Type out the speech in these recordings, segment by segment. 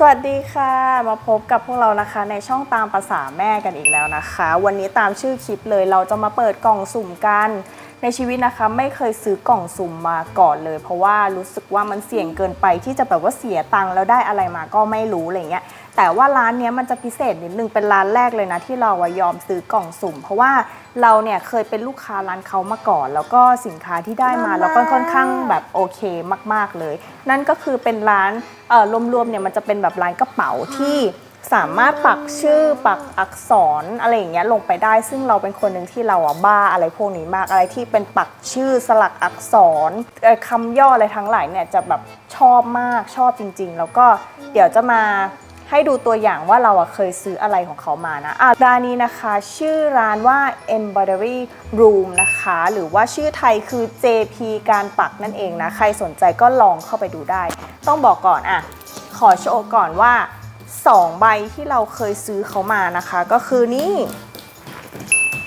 สวัสดีค่ะ มาพบกับพวกเรานะคะ ในช่องตามภาษาแม่กันอีกแล้วนะคะ วันนี้ตามชื่อคลิปเลยเราจะมาเปิดกล่องสุ่มกัน ในชีวิตนะคะไม่เคยซื้อกล่องสุ่มมาก่อนเลย เพราะว่ารู้สึกว่ามันเสี่ยงเกินไปที่จะแบบว่าเสียตังค์แล้วได้อะไรมาก็ไม่รู้อะไรเงี้ยแต่ว่าร้านเนี้ยมันจะพิเศษนิดนึงเป็นร้านแรกเลยนะที่เราอะยอมซื้อกล่องสุ่ม เพราะว่าเราเนี่ยเคยเป็นลูกค้าร้านเขามาก่อน แล้วก็สินค้าที่ได้มาแล้วก็ค่อนข้างแบบโอเคมาก ๆเลย นั่นก็คือเป็นร้านเอ่อรวมๆเนี่ยมันจะเป็นแบบร้านกระเป๋าที่ สามารถปักชื่อปักอักษรอะไรอย่างเงี้ยลงไปได้ ซึ่งเราเป็นคนหนึ่งที่เราอะบ้าอะไรพวกนี้มากอะไรที่เป็นปักชื่อสลักอักษรเอ่อคำย่ออะไรทั้งหลายเนี่ยจะแบบชอบมากชอบจริง ๆ แล้วก็เดี๋ยวจะมาให้ดูตัวอย่างว่าเราอะเคยซื้ออะไรของเขามานะอะร้านนี้นะคะ ชื่อร้านว่า Embroidery Room นะคะ หรือว่าชื่อไทยคือ JP การปักนั่นเองนะ ใครสนใจก็ลองเข้าไปดูได้ ต้องบอกก่อนอะ ขอโชว์ก่อนว่า 2 ใบที่เราเคยซื้อเขามานะคะ ก็คือนี่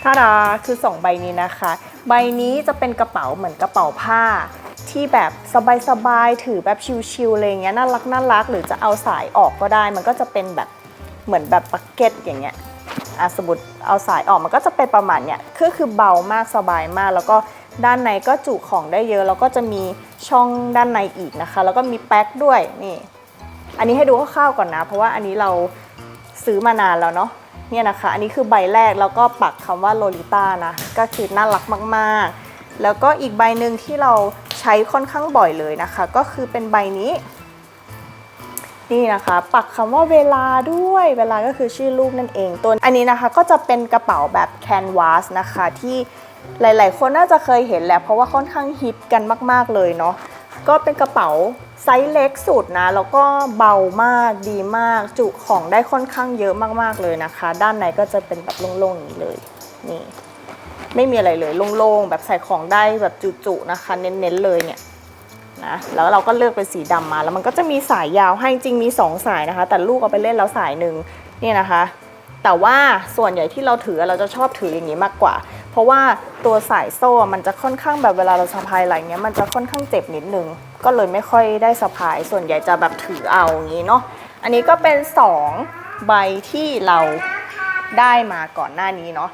ทาดาคือ 2 ใบนี้นะคะ ใบนี้จะเป็นกระเป๋าเหมือนกระเป๋าผ้า ที่แบบสบายๆถือแบบชิลๆอะไรเงี้ยน่ารักน่ารักหรือจะเอาสายออกก็ได้ มันก็จะเป็นแบบเหมือนแบบปักเก็ตอย่างเงี้ยอะสมมติเอาสายออกมันก็จะเป็นประมาณเนี้ยคือคือเบามากสบายมาก แล้วก็ด้านในก็จุของได้เยอะ แล้วก็จะมีช่องด้านในอีกนะคะ แล้วก็มีแป๊กด้วยนี่ อันนี้ให้ดูคร่าวๆก่อนนะ เพราะว่าอันนี้เราซื้อมานานแล้วเนาะเนี่ยนะคะ อันนี้คือใบแรกแล้วก็ปักคำว่าโลลิต้านะ ก็คือน่ารักมากๆ แล้วก็อีกใบหนึ่งที่เราใช้ค่อนข้างบ่อยเลยนะคะ ก็คือเป็นใบนี้ นี่นะคะ ปักคำว่าเวลาด้วย เวลาก็คือชื่อลูกนั่นเอง ตัวอันนี้นะคะก็จะเป็นกระเป๋าแบบแคนวาสนะคะที่หลาย ๆ คนน่าจะเคยเห็นแหละเพราะว่าค่อนข้างฮิตกันมาก ๆ เลยเนาะ ก็เป็นกระเป๋าไซส์เล็กสุดนะ แล้วก็เบามากดีมาก จุของได้ค่อนข้างเยอะมากๆเลยนะคะ ด้านในก็จะเป็นแบบโล่งๆอย่างนี้เลยนี่ไม่มีอะไรเลยโล่งๆแบบใส่ของได้แบบจุๆนะคะ เน้นๆเลยเนี่ยนะแล้วเราก็เลือกเป็นสีดำมา แล้วมันก็จะมีสายยาวให้จริงมี 2 สายนะคะ แต่ลูกเอาไปเล่นแล้วสายหนึ่งนี่นะคะ แต่ว่าส่วนใหญ่ที่เราถือเราจะชอบถืออย่างนี้มากกว่า เพราะว่าตัวสายโซ่มันจะค่อนข้างแบบเวลาเราสะพายอะไรเงี้ยมันจะค่อนข้างเจ็บนิดนึง ก็เลยไม่ค่อยได้สะพาย ส่วนใหญ่จะแบบถือเอาอย่างนี้เนาะ อันนี้ก็เป็น 2 ใบที่เราได้มาก่อนหน้านี้เนาะ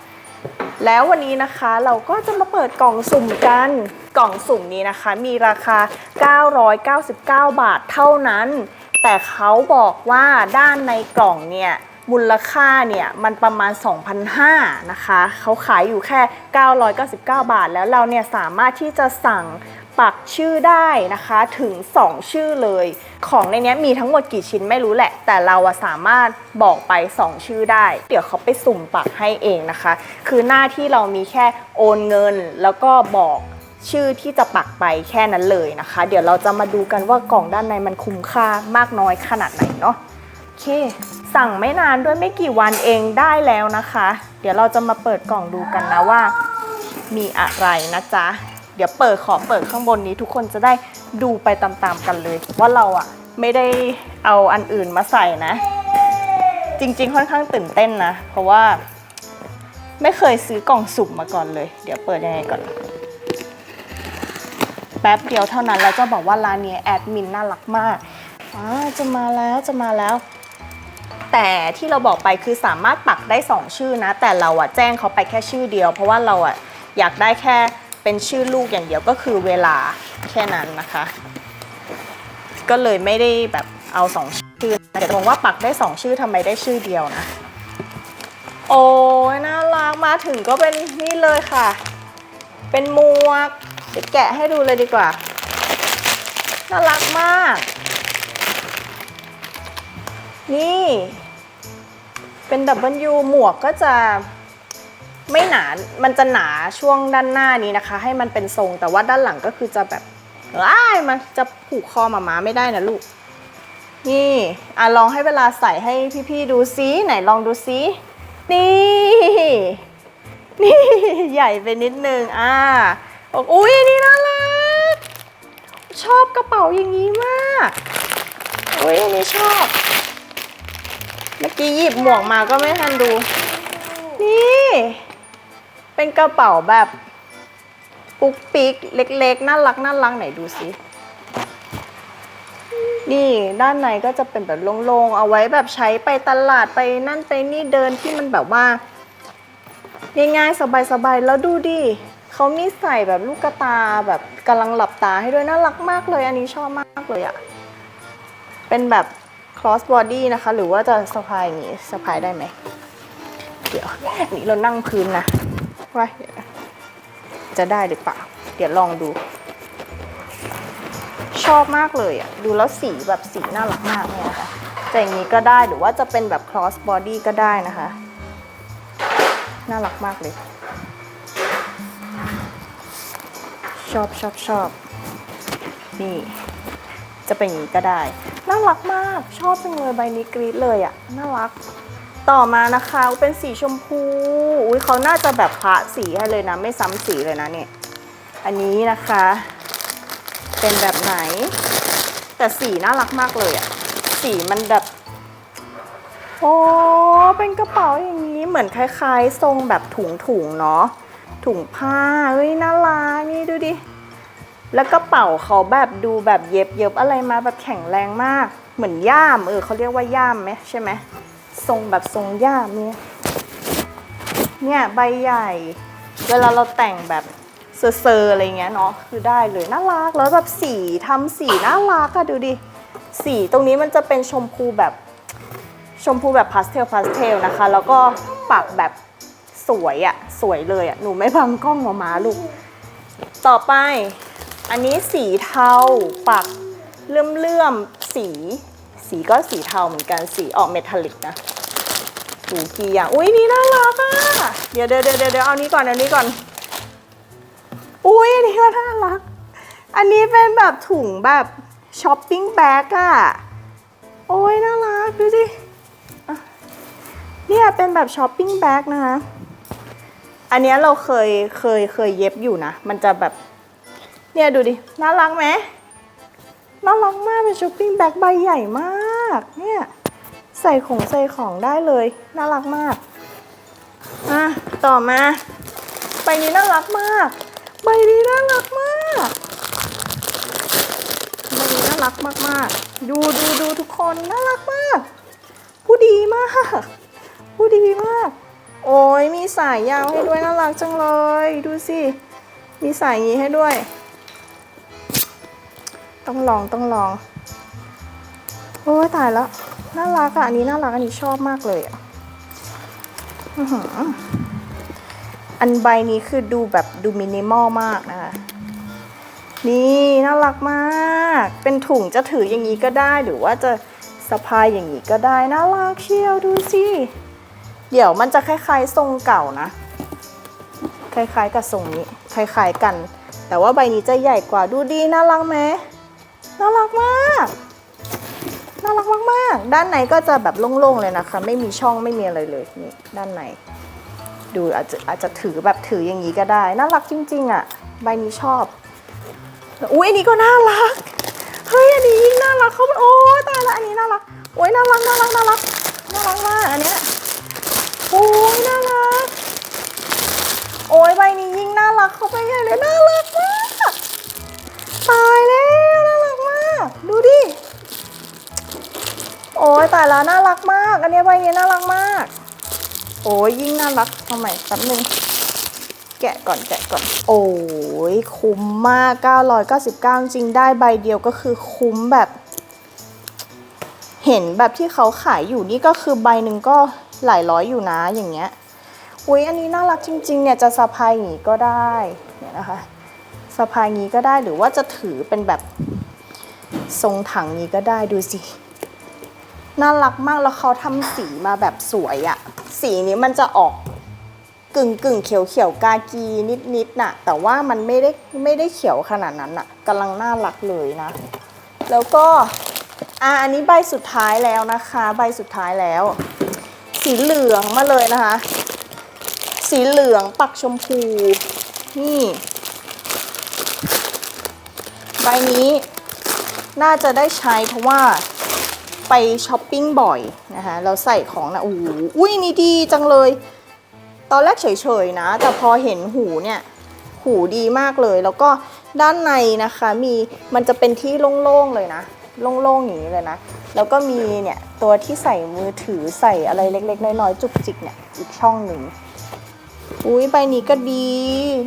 แล้ววันนี้นะคะเราก็จะมาเปิดกล่องสุ่มกัน กล่องสุ่มนี้นะคะ มีราคา 999 บาทเท่านั้น แต่เขาบอกว่าด้านในกล่องเนี่ยมูลค่าเนี่ยมันประมาณ 2,500นะคะเขาขายอยู่แค่ 999 บาท แล้วเราเนี่ยสามารถที่จะสั่งปักชื่อได้นะคะถึง 2 ชื่อเลย ของในนี้มีทั้งหมดกี่ชิ้นไม่รู้แหละ แต่เราสามารถบอกไป 2 ชื่อได้ เดี๋ยวเขาไปสุ่มปักให้เองนะคะ คือหน้าที่เรามีแค่โอนเงินแล้วก็บอก ชื่อที่จะปักไปแค่นั้นเลยนะคะ เดี๋ยวเราจะมาดูกันว่ากล่องด้านในมันคุ้มค่ามากน้อยขนาดไหนเนาะโอเค สั่งไม่นานด้วยไม่กี่วันเองได้แล้วนะคะ เดี๋ยวเราจะมาเปิดกล่องดูกันนะว่า มีอะไรนะจ๊ะเดี๋ยวเปิดขอเปิดข้างบนนี้ทุกคนจะได้ดูไปตามๆกันเลย ว่าเราอะไม่ได้เอาอันอื่นมาใส่นะ จริงๆค่อนข้างตื่นเต้นนะ เพราะว่าไม่เคยซื้อกล่องสุ่มมาก่อนเลย เดี๋ยวเปิดยังไงก่อน ป๊บเดียวเท่านั้น แล้วจะบอกว่าร้านนี้แอดมินน่ารักมากอ่าจะมาแล้วจะมาแล้ว แต่ที่เราบอกไปคือสามารถปักได้ 2 ชื่อนะ แต่เราอะแจ้งเขาไปแค่ชื่อเดียว เพราะว่าเราอะอยากได้แค่เป็นชื่อลูกอย่างเดียวก็คือเวลาแค่นั้นนะคะ ก็เลยไม่ได้แบบเอาสองชื่อนะแต่มองว่าปักได้ 2 ชื่อทำไมได้ชื่อเดียวนะ โอ้ยน่ารักมาถึงก็เป็นนี่เลยค่ะ เป็นหมวก เดี๋ยวแกะให้ดูเลยดีกว่า น่ารักมาก นี่ เป็นดับเบิลยูหมวกก็จะไม่หนา มันจะหนาช่วงด้านหน้านี้นะคะ ให้มันเป็นทรงแต่ว่าด้านหลังก็คือจะแบบอ้ายมันจะผูกคอหมาม้าไม่ได้นะลูก นี่อะลองให้เวลาใส่ให้พี่ๆดูซิไหนลองดูซินี่ นี่ ใหญ่ไปนิดนึง อ่า อุ้ยนี่น่ารัก ชอบกระเป๋าอย่างนี้มากอุ้ยอันนี้ชอบ เมื่อกี้หยิบหมวกมาก็ไม่ทันดู นี่ เป็นกระเป๋าแบบปุ๊กปิ๊กเล็กๆ น่ารักน่ารักไหนดูสินี่ด้านในก็จะเป็นแบบโล่งๆ เอาไว้แบบใช้ไปตลาดไปนั่นไปนี่เดินที่มันแบบว่าง่ายๆสบายๆ แล้วดูดิ เขามีใส่แบบลูกตาแบบกำลังหลับตาให้ด้วยน่ารักมากเลย อันนี้ชอบมากเลยอะเป็นแบบ cross body นะคะ หรือว่าจะสะพายอย่างนี้สะพายได้ไหมเดี๋ยวนนี้เรานั่งพื้นนะว่าจะได้หรือเปล่า เดี๋ยวลองดู ชอบมากเลยอะดูแล้วสีแบบสีน่ารักมากเนี่ยนะคะแต่อย่างนี้ก็ได้หรือว่าจะเป็นแบบ cross body ก็ได้นะคะ น่ารักมากเลย อบชอบชอบนี่ จะเป็นอย่างนี้ก็ได้ น่ารักมากชอบจังเลยใบนี้กรี๊ดเลยอะ่ะน่ารัก ต่อมานะคะเป็นสีชมพูอุ้ยเขาน่าจะแบบพระสีให้เลยนะ ไม่ซ้ำสีเลยนะเนี่ยอันนี้นะคะ เป็นแบบไหน แต่สีน่ารักมากเลยอะ่ะสีมันแบบโอ้เป็นกระเป๋าอย่างนี้เหมือนคล้าย ๆ ทรงแบบถุงถุงๆเนาะ ถุงผ้าเฮ้ยน่ารักนี่ดูดิ แล้วกระเป๋าเขาแบบดูแบบเย็บเย็บอะไรมาแบบแข็งแรงมาก เหมือนย่ามเออเขาเรียกว่าย่ามไหมใช่ไหมทรงแบบทรงย่ามเนี่ยเนี่ยใบใหญ่ เวลาเราแต่งแบบเซอร์ๆอะไรเงี้ยเนาะคือได้เลยน่ารักแล้วแบบสีทำสีน่ารักอะดูดิสีตรงนี้มันจะเป็นชมพูแบบชมพูแบบพาสเทลพาสเทลนะคะ แล้วก็ปักแบบ สวยอะสวยเลยอะหนูไม่บังกล้องมามาลูก ต่อไป อันนี้สีเทาปักเลื่อมเลื่อมๆสี สีก็สีเทาเหมือนกันสีออกเมทัลลิกนะดูกี่อย่างอุ้ยนี่น่ารักอะเดี๋ยวเดี๋ยวเดี๋ยวเดี๋ยวเอานี้ก่อนเอานี้ก่อน อุ้ยอันนี้ก็น่ารัก อันนี้เป็นแบบถุงแบบช้อปปิ้งแบ็กอะโอ้ยน่ารักดูสิเนี่ยเป็นแบบช้อปปิ้งแบ็กนะคะ อันเนี้ยเราเคยเคยเคยเย็บอยู่นะ มันจะแบบ เนี่ยดูดิ น่ารักไหมน่ารักมากเป็นช้อปปิ้งแบ็กใบใหญ่มาก เนี่ย ใส่ของใส่ของได้เลย น่ารักมาก อะ ต่อมา ใบนี้น่ารักมาก ใบนี้น่ารักมากใบนี้น่ารักมากๆดูดูดูทุกคนน่ารักมาก ผู้ดีมาก ผู้ดีมาก โอ้ยมีสายยาวให้ด้วยน่ารักจังเลย ดูสิ มีสายอย่างนี้ให้ด้วย ต้องลองต้องลอง โอ้ยตายแล้ว น่ารักอะ อันนี้น่ารักอันนี้ชอบมากเลยอะอันใบนี้คือดูแบบดูมินิมอลมากนะคะ นี่น่ารักมาก เป็นถุงจะถืออย่างนี้ก็ได้หรือว่าจะสะพายอย่างนี้ก็ได้ น่ารักเชียวดูสิ เดี๋ยวมันจะคล้ายๆทรงเก่านะ คล้ายๆกับทรงนี้ คล้ายๆกัน แต่ว่าใบนี้จะใหญ่กว่าดูดีน่ารักไหมน่ารักมาก น่ารักมากๆ ด้านในก็จะแบบโล่งๆเลยนะคะ ไม่มีช่องไม่มีอะไรเลยนี่ด้านใน ดูอาจจะอาจจะถือแบบถืออย่างนี้ก็ได้ น่ารักจริง ๆอะ ใบนี้ชอบ อุ้ยอันนี้ก็น่ารัก เฮ้ยอันนี้ยิ่งน่ารักเขาโอ้ตายละอันนี้น่ารักโอ้ยน่ารักน่ารักน่ารักน่ารักมากอันเนี้ย โอ้ยน่ารัก โอ้ยใบนี้ยิ่ง น่ารักเข้าไปใหญ่เลยน่ารักมากตายแล้วน่ารักมาก ดูดิ โอ้ยตายแล้วน่ารักมาก อันนี้ใบนี้น่ารักมาก โอ้ยยิ่งน่ารักทำไมแป๊บนึงแกะก่อนแกะก่อน โอ้ยคุ้มมาก 999 จริงได้ใบเดียวก็คือคุ้มแบบ เห็นแบบที่เขาขายอยู่นี่ก็คือใบหนึ่งก็หลายร้อยอยู่นะอย่างเงี้ย อุ้ยอันนี้น่ารักจริงๆเนี่ยจะสะพายอย่างนี้ก็ได้เนี่ยนะคะสะพายงี้ก็ได้หรือว่าจะถือเป็นแบบทรงถังนี้ก็ได้ดูสิน่ารักมากแล้วเขาทำสีมาแบบสวยอะสีนี้มันจะออกกึ่งกึ่งเขียวเขียวกากีนิดนิดน่ะ แต่ว่ามันไม่ได้ไม่ได้เขียวขนาดนั้นน่ะกำลังน่ารักเลยนะ แล้วก็อะอันนี้ใบสุดท้ายแล้วนะคะ ใบสุดท้ายแล้ว สีเหลืองมาเลยนะคะ สีเหลืองปักชมพู นี่ ใบนี้น่าจะได้ใช้เพราะว่าไปช้อปปิ้งบ่อยนะคะเราใส่ของนะโอ้โหอุ้ยนี่ดีจังเลย ตอนแรกเฉยๆนะ แต่พอเห็นหูเนี่ย หูดีมากเลย แล้วก็ด้านในนะคะมีมันจะเป็นที่โล่งๆเลยนะ โล่งๆอย่างนี้เลยนะ แล้วก็มีเนี่ย ตัวที่ใส่มือถือใส่อะไรเล็กๆ น้อยๆ จุกจิกเนี่ย อีกช่องหนึ่ง อุ้ยใบนี้ก็ดี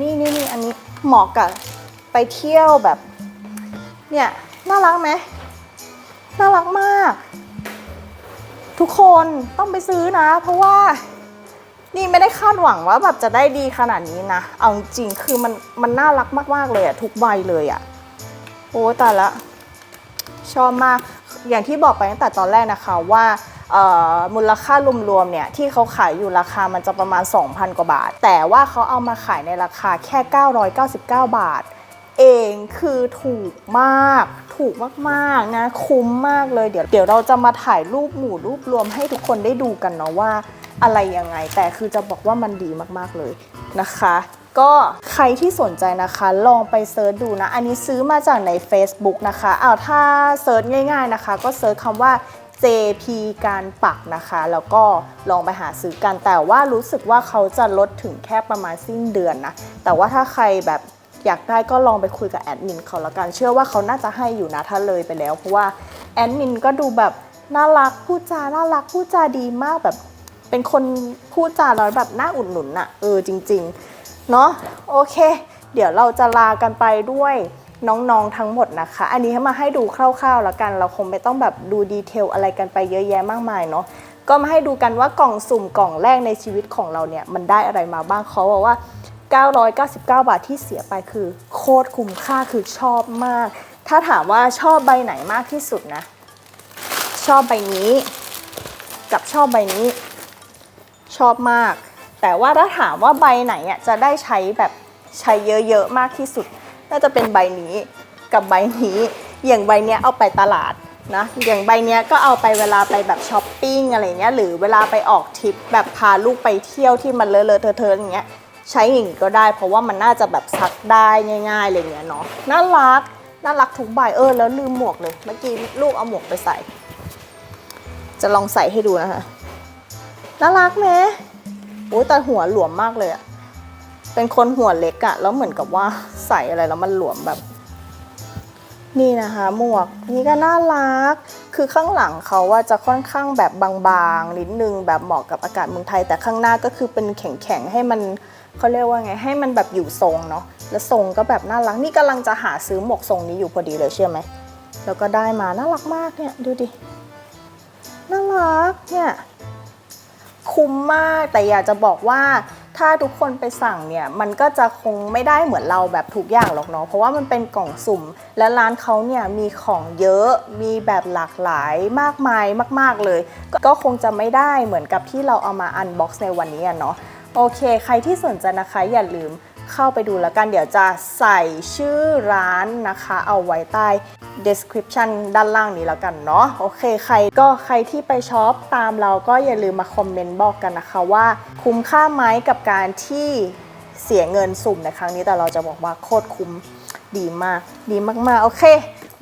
นี่นี่นี่อันนี้เหมาะกับไปเที่ยวแบบ เนี่ยน่ารักไหมน่ารักมาก ทุกคนต้องไปซื้อนะ เพราะว่านี่ไม่ได้คาดหวังว่าแบบจะได้ดีขนาดนี้นะ เอาจริงคือมันมันน่ารักมากๆเลยอะทุกใบเลยอะโอ้แต่ละ ชอบมาก อย่างที่บอกไปตั้งแต่ตอนแรกนะคะว่า มูลค่ารวมๆเนี่ยที่เขาขายอยู่ราคามันจะประมาณ 2,000 กว่าบาท แต่ว่าเขาเอามาขายในราคาแค่ 999 บาท เองคือถูกมาก ถูกมากๆนะคุ้มมากเลยเดี๋ยวเดี๋ยวเราจะมาถ่ายรูปหมู่รูปรวมให้ทุกคนได้ดูกันเนาะว่าอะไรยังไง แต่คือจะบอกว่ามันดีมากๆเลยนะคะก็ใครที่สนใจนะคะลองไปเซิร์ชดูนะ อันนี้ซื้อมาจากใน Facebook นะคะอ้าวถ้าเซิร์ชง่าย ๆนะคะ ก็เซิร์ชคำว่า JP การปักนะคะ แล้วก็ลองไปหาซื้อกัน แต่ว่ารู้สึกว่าเขาจะลดถึงแค่ประมาณสิ้นเดือนนะ แต่ว่าถ้าใครแบบอยากได้ก็ลองไปคุยกับแอดมินเขาละกัน เชื่อว่าเขาน่าจะให้อยู่นะถ้าเลยไปแล้ว เพราะว่าแอดมินก็ดูแบบน่ารักพูดจา น่ารักพูดจาดีมากแบบ เป็นคนพูดจาแล้วแบบน่าอุดหนุนอะเออจริง ๆ เนาะโอเค เดี๋ยวเราจะลากันไปด้วย น้องๆทั้งหมดนะคะ อันนี้ให้มาให้ดูคร่าวๆแล้วกัน เราคงไม่ต้องแบบดูดีเทลอะไรกันไปเยอะแยะมากมายเนาะก็มาให้ดูกันว่ากล่องสุ่มกล่องแรกในชีวิตของเราเนี่ยมันได้อะไรมาบ้างเขาบอกว่า 999 บาทที่เสียไปคือ โคตรคุ้มค่าคือชอบมาก ถ้าถามว่าชอบใบไหนมากที่สุดนะ ชอบใบนี้ กับชอบใบนี้ ชอบมาก แต่ว่าถ้าถามว่าใบไหนอะจะได้ใช้แบบใช้เยอะๆมากที่สุด น่าจะเป็นใบนี้กับใบนี้อย่างใบเนี้ยเอาไปตลาดนะอย่างใบเนี้ยก็เอาไปเวลาไปแบบช้อปปิ้งอะไรเงี้ยหรือเวลาไปออกทริปแบบพาลูกไปเที่ยวที่มันเลอะๆเทอะๆอย่างเงี้ยใช้อย่างนี้ก็ได้ เพราะว่ามันน่าจะแบบซักได้ง่ายๆอะไรเงี้ยเนาะน่ารักน่ารักทุกใบเออแล้วลืมหมวกเลยเมื่อกี้ลูกเอาหมวกไปใส่ จะลองใส่ให้ดูนะคะน่ารักไหมโอ้ยแต่หัวหลวมมากเลยอะ เป็นคนหัวเล็กอะแล้วเหมือนกับว่าใส่อะไรแล้วมันหลวมแบบ นี่นะคะ หมวกนี่ก็น่ารัก คือข้างหลังเขาว่าจะค่อนข้างแบบบางๆนิดนึงแบบเหมาะกับอากาศเมืองไทย แต่ข้างหน้าก็คือเป็นแข็งๆให้มันเขาเรียกว่าไงให้มันแบบอยู่ทรงเนาะแล้วทรงก็แบบน่ารักนี่กำลังจะหาซื้อหมวกทรงนี้อยู่พอดีเลยเชื่อไหมแล้วก็ได้มาน่ารักมากเนี่ยดูดิน่ารักเนี่ยคุ้มมากแต่อยากจะบอกว่า ถ้าทุกคนไปสั่งเนี่ยมันก็จะคงไม่ได้เหมือนเราแบบทุกอย่างหรอกเนาะเพราะว่ามันเป็นกล่องสุ่ม และร้านเขาเนี่ยมีของเยอะมีแบบหลากหลายมากมายมาก ๆเลยกก็คงจะไม่ได้เหมือนกับที่เราเอามาอันบ็อกซ์ในวันนี้อะเนาะโอเค ใครที่สนใจนะคะอย่าลืม เข้าไปดูแล้วกัน เดี๋ยวจะใส่ชื่อร้านนะคะ เอาไว้ใต้ description ด้านล่างนี้แล้วกันเนาะโอเคใครก็ใครที่ไปช็อปตามเราก็อย่าลืมมาคอมเมนต์บอกกันนะคะว่า คุ้มค่าไหมกับการที่เสียเงินสุ่มในครั้งนี้แต่เราจะบอกว่าโคตรคุ้มดีมาก ดีมากๆ โอเค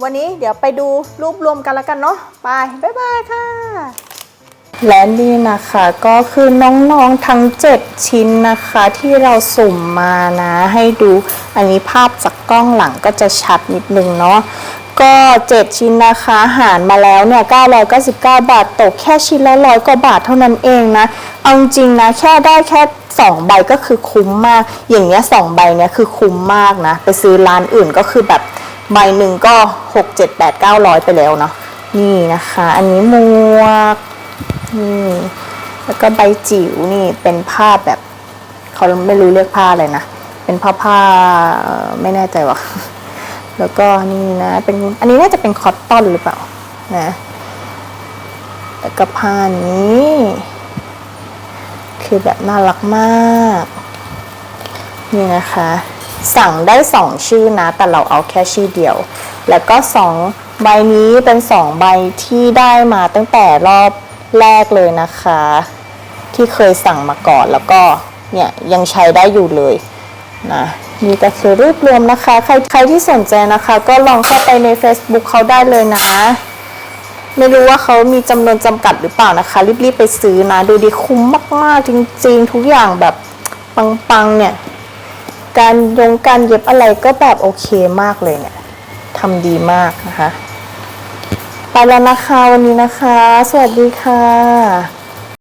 วันนี้เดี๋ยวไปดูรูปรวมกันแล้วกันเนาะไป บ๊ายบายค่ะ และนี่นะคะก็คือน้องๆทั้ง 7 ชิ้นนะคะที่เราสุ่มมานะให้ดูอันนี้ภาพจากกล้องหลังก็จะชัดนิดนึงเนาะก็ 7 ชิ้นนะคะหารมาแล้วเนี่ย999 บาทตกแค่ชิ้นละร้อยกว่าบาทเท่านั้นเองนะเอาจริงนะแค่ได้แค่2ใบก็คือคุ้มมาก อย่างเงี้ย2ใบเนี่ยคือคุ้มมากนะ ไปซื้อร้านอื่นก็คือแบบใบหนึ่งก็ 6 7 8 900 ไปแล้วเนาะนี่นะคะ อันนี้มวก นี่แล้วก็ใบจิ๋วนี่เป็นผ้าแบบเขาไม่รู้เรียกผ้าอะไรนะ เป็นผ้าผ้าไม่แน่ใจว่าแล้วก็นี่นะ เป็นอันนี้น่าจะเป็นคอตตอนหรือเปล่านะแล้วก็ผ้านี้ คือแบบน่ารักมาก นี่นะคะ สั่งได้สองชื่อนะ แต่เราเอาแค่ชื่อเดียว แล้วก็สองใบนี้เป็นสองใบที่ได้มาตั้งแต่รอบ แรกเลยนะคะ ที่เคยสั่งมาก่อนแล้วก็เนี่ยยังใช้ได้อยู่เลยนะนี่ก็คือรูปรวมนะคะ ใครใครที่สนใจนะคะ ก็ลองเข้าไปใน Facebook เขาได้เลยนะ ไม่รู้ว่าเขามีจำนวนจำกัดหรือเปล่านะคะ รีบๆไปซื้อนะ ดูดีคุ้มมากๆ จริงๆ ทุกอย่างแบบปังๆเนี่ย การยงการเย็บอะไรก็แบบโอเคมากเลยเนี่ยทำดีมากนะคะ ไปแล้วนะคะวันนี้นะคะ สวัสดีค่ะ